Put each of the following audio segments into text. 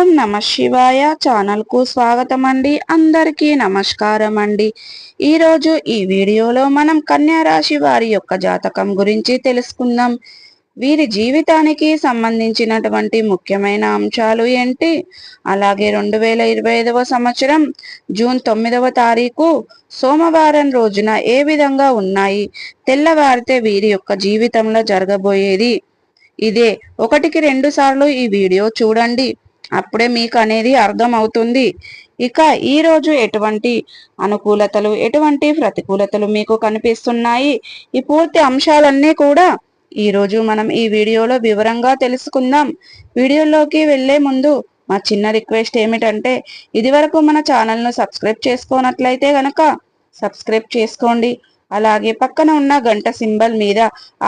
ఓం నమ శివాయ ఛానల్కు స్వాగతం అండి అందరికీ నమస్కారం అండి ఈరోజు ఈ వీడియోలో మనం కన్యా రాశి వారి యొక్క జాతకం గురించి తెలుసుకుందాం. వీరి జీవితానికి సంబంధించినటువంటి ముఖ్యమైన అంశాలు ఏంటి? అలాగే రెండు వేల ఇరవై ఐదవ సంవత్సరం జూన్ తొమ్మిదవ తారీఖు సోమవారం రోజున ఏ విధంగా ఉన్నాయి? తెల్లవారితే వీరి యొక్క జీవితంలో జరగబోయేది ఇదే. ఒకటికి రెండు సార్లు ఈ వీడియో చూడండి. అప్పుడే మీకు అనేది అర్థం అవుతుంది ఇక ఈరోజు ఎటువంటి అనుకూలతలు ఎటువంటి ప్రతికూలతలు మీకు కనిపిస్తున్నాయి? ఈ పూర్తి అంశాలన్నీ కూడా ఈరోజు మనం ఈ వీడియోలో వివరంగా తెలుసుకుందాం. వీడియోలోకి వెళ్ళే ముందు మా చిన్న రిక్వెస్ట్ ఏమిటంటే ఇదివరకు మన ఛానల్ను సబ్స్క్రైబ్ చేసుకోనట్లయితే గనక సబ్స్క్రైబ్ చేసుకోండి. అలాగే పక్కన ఉన్న గంట సింబల్ మీద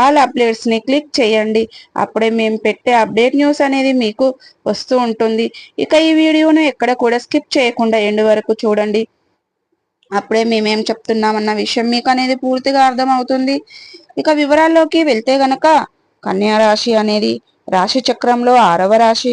ఆల్ అప్డేట్స్ని క్లిక్ చేయండి. అప్పుడే మేము పెట్టే అప్డేట్ న్యూస్ అనేది మీకు వస్తూ ఉంటుంది. ఇక ఈ వీడియోను ఎక్కడ కూడా స్కిప్ చేయకుండా ఎండు వరకు చూడండి. అప్పుడే మేమేం చెప్తున్నామన్న విషయం మీకు అనేది పూర్తిగా అర్థమవుతుంది. ఇక వివరాల్లోకి వెళ్తే గనక కన్యా రాశి అనేది రాశి చక్రంలో ఆరవ రాశి.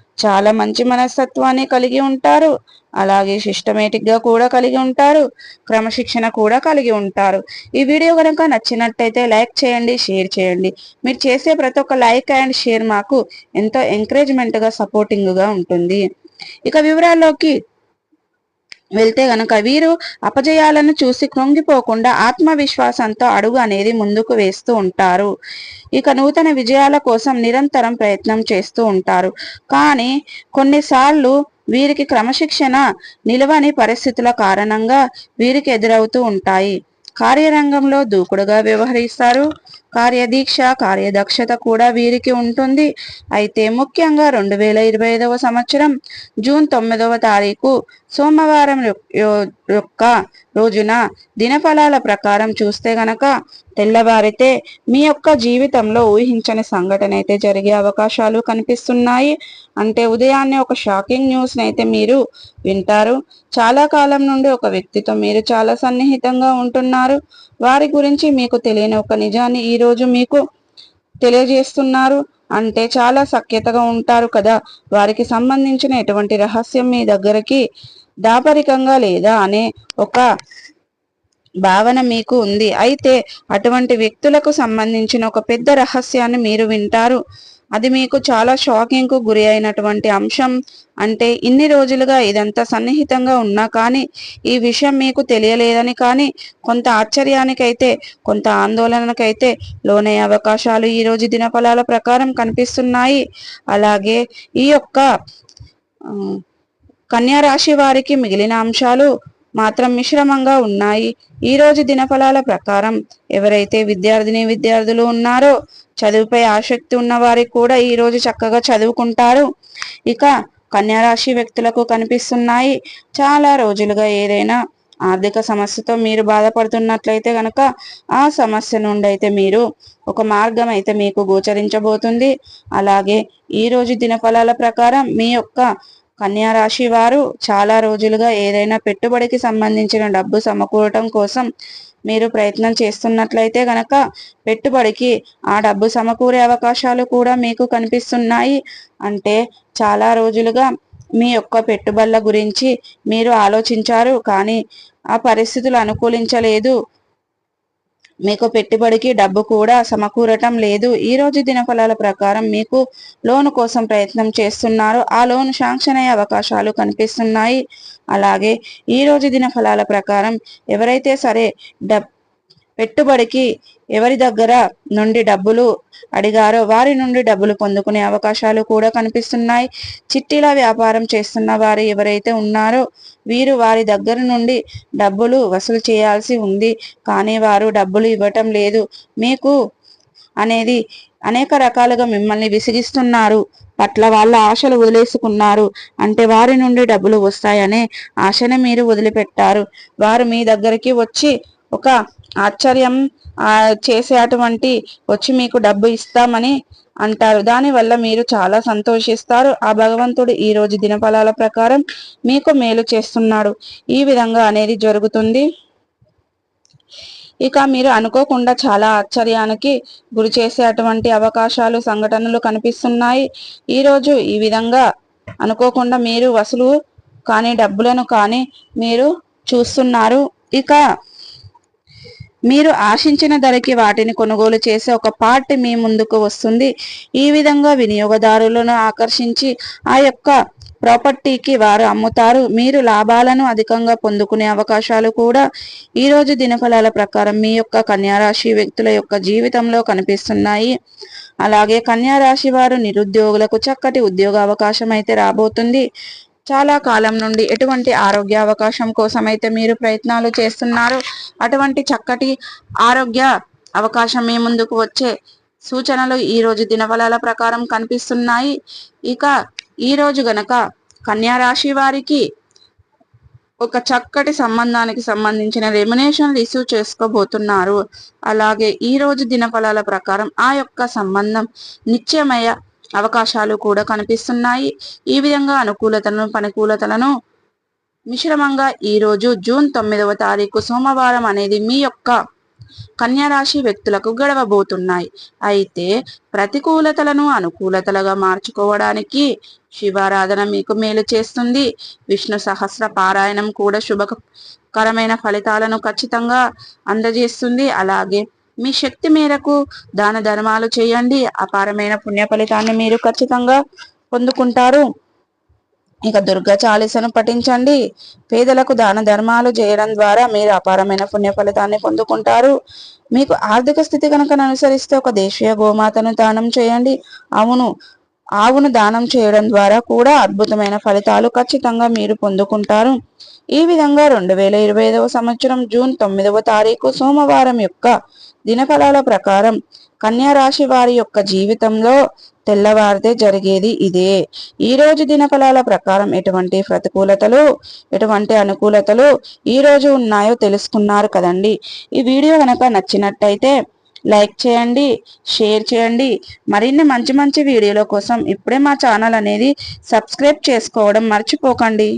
చాలా మంచి మనస్తత్వాన్ని కలిగి ఉంటారు. అలాగే సిస్టమేటిక్గా కూడా కలిగి ఉంటారు. క్రమశిక్షణ కూడా కలిగి ఉంటారు. ఈ వీడియో కనుక నచ్చినట్టయితే లైక్ చేయండి షేర్ చేయండి. మీరు చేసే ప్రతి ఒక్క లైక్ అండ్ షేర్ మాకు ఎంతో ఎంకరేజ్మెంట్గా సపోర్టింగ్గా ఉంటుంది. ఇక వివరాల్లోకి వెళ్తే గనక వీరు అపజయాలను చూసి కృంగిపోకుండా ఆత్మవిశ్వాసంతో అడుగు అనేది ముందుకు వేస్తూ ఉంటారు. ఇక నూతన విజయాల కోసం నిరంతరం ప్రయత్నం చేస్తూ ఉంటారు. కానీ కొన్నిసార్లు వీరికి క్రమశిక్షణ నిలవని పరిస్థితుల కారణంగా వీరికి ఎదురవుతూ ఉంటాయి. కార్యరంగంలో దూకుడుగా వ్యవహరిస్తారు. కార్యదీక్ష కార్యదక్షత కూడా వీరికి ఉంటుంది. అయితే ముఖ్యంగా రెండు వేల ఇరవై ఐదవ సంవత్సరం జూన్ తొమ్మిదవ తారీఖు సోమవారం యొక్క రోజున దినఫలాల ప్రకారం చూస్తే గనక తెల్లవారితే మీ యొక్క జీవితంలో ఊహించని సంఘటన అయితే జరిగే అవకాశాలు కనిపిస్తున్నాయి. అంటే ఉదయాన్నే ఒక షాకింగ్ న్యూస్ అయితే మీరు వింటారు. చాలా కాలం నుండి ఒక వ్యక్తితో మీరు చాలా సన్నిహితంగా ఉంటున్నారు. వారి గురించి మీకు తెలియని ఒక నిజాన్ని ఈరోజు మీకు తెలియజేస్తున్నారు. అంటే చాలా సఖ్యతగా ఉంటారు కదా. వారికి సంబంధించిన ఎటువంటి రహస్యం మీ దగ్గరికి దాపరికంగా లేదా అనే ఒక భావన మీకు ఉంది. అయితే అటువంటి వ్యక్తులకు సంబంధించిన ఒక పెద్ద రహస్యాన్ని మీరు వింటారు. అది మీకు చాలా షాకింగ్కు గురి అయినటువంటి అంశం. అంటే ఇన్ని రోజులుగా ఇదంతా సన్నిహితంగా ఉన్నా కానీ ఈ విషయం మీకు తెలియలేదని కానీ కొంత ఆశ్చర్యానికైతే కొంత ఆందోళనకైతే లోనయ్యే అవకాశాలు ఈ రోజు దినఫలాల ప్రకారం కనిపిస్తున్నాయి. అలాగే ఈ యొక్క కన్యా రాశి వారికి మిగిలిన అంశాలు మాత్రం మిశ్రమంగా ఉన్నాయి. ఈ రోజు దినఫలాల ప్రకారం ఎవరైతే విద్యార్థిని విద్యార్థులు ఉన్నారో చదువుపై ఆసక్తి ఉన్నవారికి కూడా ఈ రోజు చక్కగా చదువుకుంటారు. ఇక కన్యారాశి వ్యక్తులకు కనిపిస్తున్నాయి. చాలా రోజులుగా ఏదైనా ఆర్థిక సమస్యతో మీరు బాధపడుతున్నట్లయితే గనక ఆ సమస్య నుండి అయితే మీరు ఒక మార్గం అయితే మీకు గోచరించబోతుంది. అలాగే ఈ రోజు దినఫలాల ప్రకారం మీ యొక్క కన్యారాశి వారు చాలా రోజులుగా ఏదైనా పెట్టుబడికి సంబంధించిన డబ్బు సమకూరటం కోసం మీరు ప్రయత్నం చేస్తున్నట్లయితే గనక పెట్టుబడికి ఆ డబ్బు సమకూరే అవకాశాలు కూడా మీకు కనిపిస్తున్నాయి. అంటే చాలా రోజులుగా మీ యొక్క పెట్టుబడుల గురించి మీరు ఆలోచించారు కానీ ఆ పరిస్థితులు అనుకూలించలేదు. మీకు పెట్టుబడికి డబ్బు కూడా సమకూరటం లేదు. ఈ రోజు దినఫలాల ప్రకారం మీకు లోన్ కోసం ప్రయత్నం చేస్తున్నారు. ఆ లోన్ శాంక్షన్ అయ్యే అవకాశాలు కనిపిస్తున్నాయి. అలాగే ఈ రోజు దినఫలాల ప్రకారం ఎవరైతే సరే డబ్ పెట్టుబడికి ఎవరి దగ్గర నుండి డబ్బులు అడిగారో వారి నుండి డబ్బులు పొందుకునే అవకాశాలు కూడా కనిపిస్తున్నాయి. చిట్టీల వ్యాపారం చేస్తున్న వారు ఎవరైతే ఉన్నారో వీరు వారి దగ్గర నుండి డబ్బులు వసూలు చేయాల్సి ఉంది. కానీ వారు డబ్బులు ఇవ్వటం లేదు. మీకు అనేది అనేక రకాలుగా మిమ్మల్ని విసిగిస్తున్నారు. పట్ల వాళ్ళ ఆశలు వదిలేసుకున్నారు. అంటే వారి నుండి డబ్బులు వస్తాయనే ఆశనే మీరు వదిలిపెట్టారు. వారు మీ దగ్గరికి వచ్చి ఒక ఆశ్చర్యం చేసే అటువంటి వచ్చి మీకు డబ్బు ఇస్తామని అంటారు. దానివల్ల మీరు చాలా సంతోషిస్తారు. ఆ భగవంతుడు ఈ రోజు దినఫలాల ప్రకారం మీకు మేలు చేస్తున్నాడు. ఈ విధంగా అనేది జరుగుతుంది. ఇక మీరు అనుకోకుండా చాలా ఆశ్చర్యానికి గురి చేసే అటువంటి అవకాశాలు సంఘటనలు కనిపిస్తున్నాయి. ఈరోజు ఈ విధంగా అనుకోకుండా మీరు వసూలు కానీ డబ్బులను కానీ మీరు చూస్తున్నారు. ఇక మీరు ఆశించిన ధరకి వాటిని కొనుగోలు చేసే ఒక పార్ట్ మీ ముందుకు వస్తుంది. ఈ విధంగా వినియోగదారులను ఆకర్షించి ఆ యొక్క ప్రాపర్టీకి వారు అమ్ముతారు. మీరు లాభాలను అధికంగా పొందుకునే అవకాశాలు కూడా ఈరోజు దినఫలాల ప్రకారం మీ యొక్క కన్యారాశి వ్యక్తుల యొక్క జీవితంలో కనిపిస్తున్నాయి. అలాగే కన్యారాశి వారు నిరుద్యోగులకు చక్కటి ఉద్యోగ అవకాశం అయితే రాబోతుంది. చాలా కాలం నుండి ఎటువంటి ఆరోగ్య అవకాశం కోసమైతే మీరు ప్రయత్నాలు చేస్తున్నారు? అటువంటి చక్కటి ఆరోగ్య అవకాశం మీ ముందుకు వచ్చే సూచనలు ఈరోజు దినఫలాల ప్రకారం కనిపిస్తున్నాయి. ఇక ఈరోజు రోజు గనక కన్యారాశి వారికి ఒక చక్కటి సంబంధానికి సంబంధించిన రెమినేషన్ రిసీవ్ చేసుకోబోతున్నారు. అలాగే ఈరోజు దినఫలాల ప్రకారం ఆ యొక్క సంబంధం నిత్యమయ అవకాశాలు కూడా కనిపిస్తున్నాయి. ఈ విధంగా అనుకూలతలను పనికూలతలను మిశ్రమంగా ఈరోజు జూన్ తొమ్మిదవ తారీఖు సోమవారం అనేది మీ యొక్క కన్యారాశి వ్యక్తులకు గడవబోతున్నాయి. అయితే ప్రతికూలతలను అనుకూలతలుగా మార్చుకోవడానికి శివారాధన మీకు మేలు చేస్తుంది. విష్ణు సహస్ర పారాయణం కూడా శుభకరమైన ఫలితాలను ఖచ్చితంగా అందజేస్తుంది. అలాగే మీ శక్తి మేరకు దాన ధర్మాలు చేయండి. అపారమైన పుణ్య ఫలితాన్ని మీరు ఖచ్చితంగా పొందుకుంటారు. ఇక దుర్గ చాలీసను పఠించండి. పేదలకు దాన ధర్మాలు చేయడం ద్వారా మీరు అపారమైన పుణ్య ఫలితాన్ని పొందుకుంటారు. మీకు ఆర్థిక స్థితి కనుక అనుసరిస్తే ఒక దేశీయ గోమాతను దానం చేయండి. అవును ఆవును దానం చేయడం ద్వారా కూడా అద్భుతమైన ఫలితాలు ఖచ్చితంగా మీరు పొందుకుంటారు. ఈ విధంగా రెండు వేల ఇరవై ఐదవ సంవత్సరం జూన్ తొమ్మిదవ తారీఖు సోమవారం యొక్క దినఫలాల ప్రకారం కన్యారాశి వారి యొక్క జీవితంలో తెల్లవారితే జరిగేది ఇదే. ఈ రోజు దినఫలాల ప్రకారం ఎటువంటి ప్రతికూలతలు ఎటువంటి అనుకూలతలు ఈ రోజు ఉన్నాయో తెలుసుకున్నారు కదండి. ఈ వీడియో కనుక నచ్చినట్టయితే లైక్ చేయండి షేర్ చేయండి. మరిన్ని మంచి మంచి వీడియోల కోసం ఇప్పుడే మా ఛానల్ అనేది సబ్స్క్రైబ్ చేసుకోవడం మర్చిపోకండి.